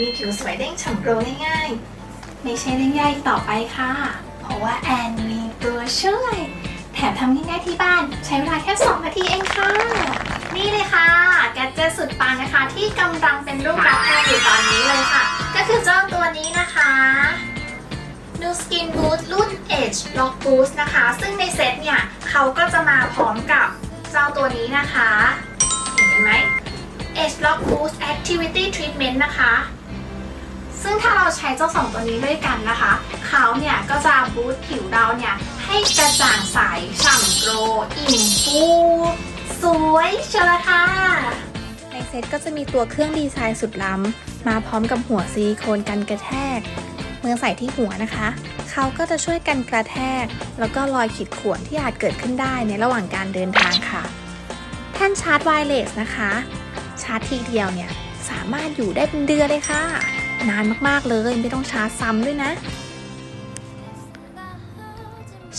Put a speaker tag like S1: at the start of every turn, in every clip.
S1: มีผิวสวยเด้งฉ่ำโกลง่ายๆ ไม่ใช่เรื่องยากอีกต่อไปค่ะ เพราะว่าแอนมีตัวช่วย แถมทำง่ายๆที่บ้านใช้เวลาแค่ 2 นาทีเองค่ะ นี่เลยค่ะ แกเจตสุดปังนะคะ ที่กำลังเป็นรูปลักแอนอยู่ตอนนี้เลยค่ะ ก็คือเจ้าตัวนี้นะคะ New Skin Boost รุ่น Age Lock Boost นะคะ ซึ่งในเซตเนี่ยเขาก็จะมาพร้อมกับเจ้าตัวนี้นะคะ เห็นไหม Age Lock Boost Activity Treatment นะคะ ซึ่งถ้าเราใช้เจ้าสองตัวนี้ด้วยกันนะคะ เขาเนี่ยก็จะบูตผิวเราเนี่ยให้กระจ่างใสฉ่ำโกลว์อิ่มฟูสวยเชียวละค่ะ
S2: ในเซตก็จะมีตัวเครื่องดีไซน์สุดล้ำ มาพร้อมกับหัวซิลิโคนกันกระแทก เมื่อใส่ที่หัวนะคะ เขาก็จะช่วยกันกระแทก แล้วก็รอยขีดข่วนที่อาจเกิดขึ้นได้ในระหว่างการเดินทางค่ะ แท่นชาร์จไวเลสนะคะ ชาร์จทีเดียวเนี่ย สามารถอยู่ได้เป็นเดือนเลยค่ะ นานมากๆเลย ไม่ต้องชาร์จซ้ำด้วยนะ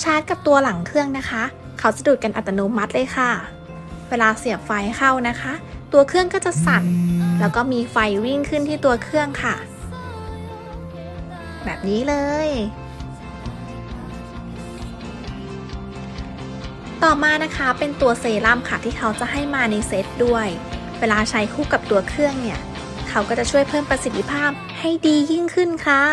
S2: ชาร์จกับตัวหลังเครื่องนะคะ เขาจะดูดกันอัตโนมัติเลยค่ะ เวลาเสียบไฟเข้านะคะ ตัวเครื่องก็จะสั่น แล้วก็มีไฟวิ่งขึ้นที่ตัวเครื่องค่ะ แบบนี้เลยต่อมานะคะเป็นตัวเซรั่มค่ะที่เขาจะให้มาในเซตด้วย เวลาใช้คู่กับตัวเครื่องเนี่ย เขาก็จะช่วยเพิ่มประสิทธิภาพให้ดียิ่งขึ้นค่ะ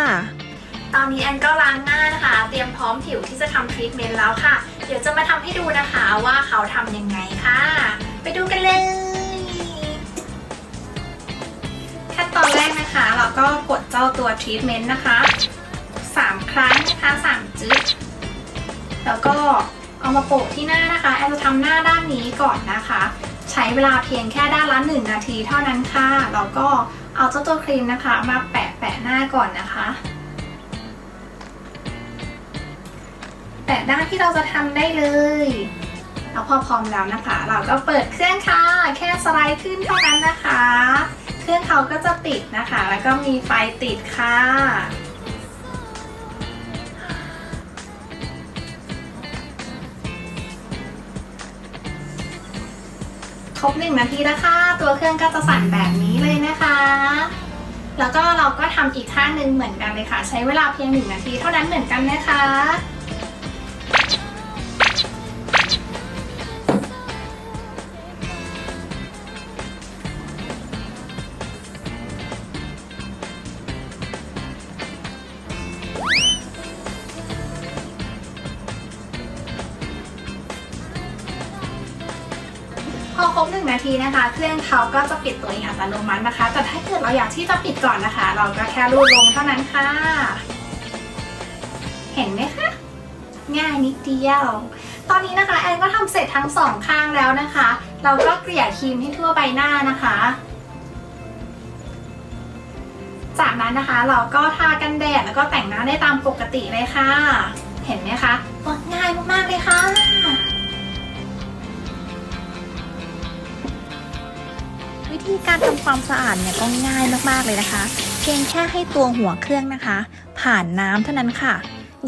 S1: ตอนนี้แอนก็ล้างหน้านะคะ เตรียมพร้อมผิวที่จะทำทรีทเมนต์แล้วค่ะ เดี๋ยวจะมาทำให้ดูนะคะว่าเขาทำยังไงค่ะ ไปดูกันเลยขั้นตอนแรกนะคะ เราก็กดเจ้าตัวทรีทเมนต์นะคะ 3 ครั้งนะคะ 3จึ๊กแล้วก็เอามาโปะที่หน้านะคะแอนจะทำหน้าด้านนี้ก่อนนะคะ ใช้เวลาเพียงแค่ด้านละ1นาทีเท่านั้นค่ะ แล้วก็เอาเจ้าตัวครีมนะคะ มาแปะแปะหน้าก่อนนะคะ แปะด้านที่เราจะทำได้เลยแล้วพอพร้อมแล้วนะคะ เราก็เปิดเครื่องค่ะ แค่สไลด์ขึ้นเท่านั้นนะคะ เครื่องเขาก็จะติดนะคะ แล้วก็มีไฟติดค่ะ ครบหนึ่งนาทีแล้วค่ะ ตัวเครื่องก็จะสั่นแบบนี้เลยนะคะ แล้วก็เราก็ทำอีกข้างหนึ่งเหมือนกันเลยค่ะ ใช้เวลาเพียงหนึ่งนาทีเท่านั้นเหมือนกันนะคะ อครบหนึ่งนาทีนะคะ เครื่องเขาก็จะปิดตัวเองอัตโนมัตินะคะ แต่ถ้าเกิดเราอยากที่จะปิดก่อนนะคะ เราก็แค่รูดลงเท่านั้นค่ะ เห็นไหมคะ ง่ายนิดเดียว ตอนนี้นะคะแอนก็ทำเสร็จทั้งสองข้างแล้วนะคะ เราก็เกลี่ยครีมให้ทั่วใบหน้านะคะจากนั้นนะคะเราก็ทากันแดดแล้วก็แต่งหน้าได้ตามปกติเลยค่ะ เห็นไหมคะง่ายมากๆเลยค่ะ
S2: ธีการทำความสะอาดเนี่ยก็ง่ายมากๆเลยนะคะ เพียงแค่ให้ตัวหัวเครื่องนะคะ ผ่านน้ำเท่านั้นค่ะ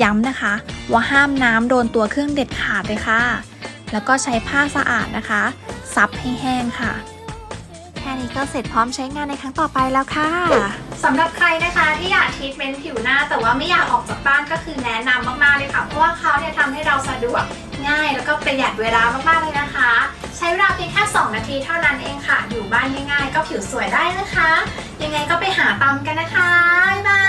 S2: ย้ำนะคะ ว่าห้ามน้ำโดนตัวเครื่องเด็ดขาดเลยค่ะ แล้วก็ใช้ผ้าสะอาดนะคะ ซับให้แห้งค่ะแค่นี้ก็เสร็จพร้อมใช้งานในครั้งต่อไปแล้วค่ะ
S1: สำหรับใครนะคะที่อยากทรีทเมนต์ผิวหน้า แต่ว่าไม่อยากออกจากบ้านก็คือแนะนำมากๆเลยค่ะ เพราะว่าเขาเนี่ยทำให้เราสะดวกง่ายแล้วก็ประหยัดเวลามากๆเลยนะคะใช้เวลาเพียงแค่ 2 นาทีเท่านั้นเองค่ะ อยู่บ้านง่ายๆ ก็ผิวสวยได้นะคะ ยังไงก็ไปหาตามกันนะคะ บ๊ายบาย